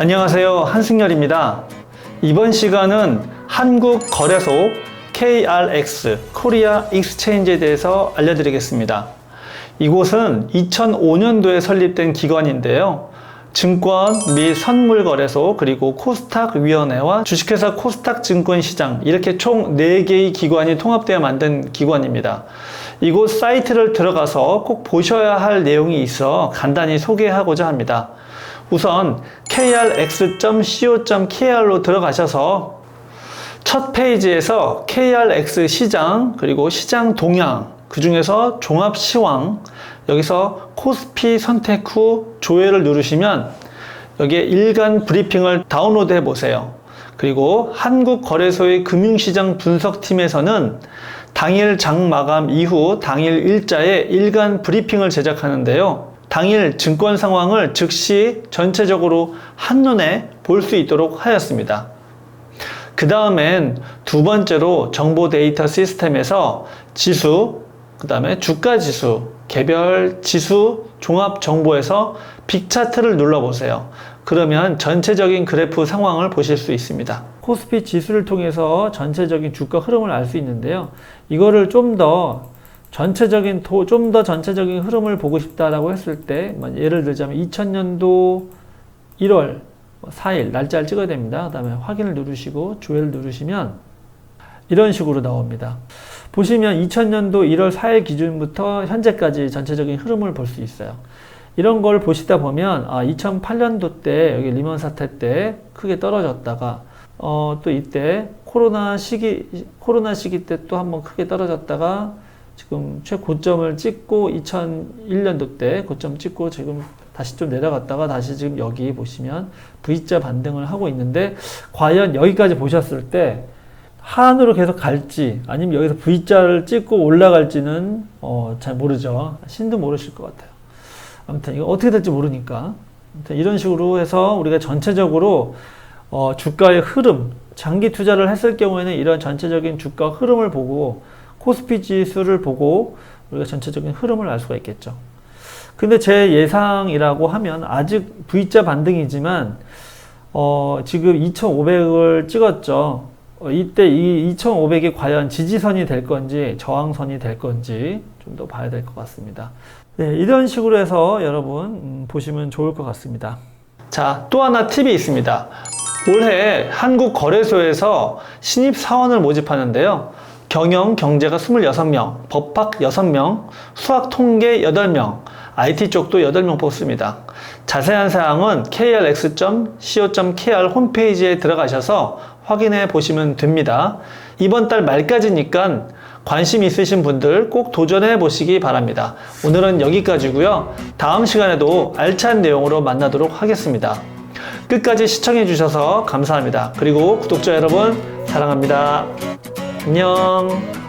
안녕하세요. 한승열입니다. 이번 시간은 한국 거래소 KRX 코리아 익스체인지에 대해서 알려드리겠습니다. 이곳은 2005년도에 설립된 기관인데요. 증권 및 선물 거래소 그리고 코스닥 위원회와 주식회사 코스닥 증권 시장 이렇게 총 4개의 기관이 통합되어 만든 기관입니다. 이곳 사이트를 들어가서 꼭 보셔야 할 내용이 있어 간단히 소개하고자 합니다. 우선 krx.co.kr로 들어가셔서 첫 페이지에서 KRX 시장 그리고 시장 동향 그 중에서 종합 시황 여기서 코스피 선택 후 조회를 누르시면 여기에 일간 브리핑을 다운로드 해 보세요. 그리고 한국거래소의 금융시장 분석팀에서는 당일 장 마감 이후 당일 일자에 일간 브리핑을 제작하는데요. 당일 증권 상황을 즉시 전체적으로 한눈에 볼 수 있도록 하였습니다. 그 다음엔 두 번째로 정보 데이터 시스템에서 지수, 그 다음에 주가 지수, 개별 지수 종합 정보에서 빅차트를 눌러보세요. 그러면 전체적인 그래프 상황을 보실 수 있습니다. 코스피 지수를 통해서 전체적인 주가 흐름을 알 수 있는데요. 이거를 좀더 전체적인 좀 더 전체적인 흐름을 보고 싶다라고 했을 때뭐 예를 들자면 2000년도 1월 4일 날짜를 찍어야 됩니다. 그 다음에 확인을 누르시고 조회를 누르시면 이런 식으로 나옵니다. 보시면 2000년도 1월 4일 기준부터 현재까지 전체적인 흐름을 볼 수 있어요. 이런 걸 보시다 보면 아 2008년도 때 여기 리먼 사태 때 크게 떨어졌다가 어, 또 이때 코로나 시기 코로나 시기 때 또 한번 크게 떨어졌다가 지금 최고점을 찍고 2001년도 때 고점 찍고 지금 다시 좀 내려갔다가 다시 지금 여기 보시면 V자 반등을 하고 있는데 과연 여기까지 보셨을 때 하한으로 계속 갈지 아니면 여기서 V자를 찍고 올라갈지는 어, 잘 모르죠. 신도 모르실 것 같아요. 아무튼 이거 어떻게 될지 모르니까 아무튼 이런 식으로 해서 우리가 전체적으로 어, 주가의 흐름 장기 투자를 했을 경우에는 이런 전체적인 주가 흐름을 보고 코스피 지수를 보고 우리가 전체적인 흐름을 알 수가 있겠죠. 근데 제 예상이라고 하면 아직 V자 반등이지만 어, 지금 2,500을 찍었죠. 어, 이때 이 2,500이 과연 지지선이 될 건지 저항선이 될 건지 좀 더 봐야 될 것 같습니다. 네, 이런 식으로 해서 여러분 음, 보시면 좋을 것 같습니다. 자, 또 하나 팁이 있습니다. 올해 한국 거래소에서 신입 사원을 모집하는데요. 경영 경제가 26명, 법학 6명, 수학 통계 8명, IT 쪽도 8명 뽑습니다. 자세한 사항은 krx.co.kr 홈페이지에 들어가셔서 확인해 보시면 됩니다. 이번 달 말까지니까 관심 있으신 분들 꼭 도전해 보시기 바랍니다. 오늘은 여기까지고요. 다음 시간에도 알찬 내용으로 만나도록 하겠습니다. 끝까지 시청해 주셔서 감사합니다. 그리고 구독자 여러분 사랑합니다. 안녕.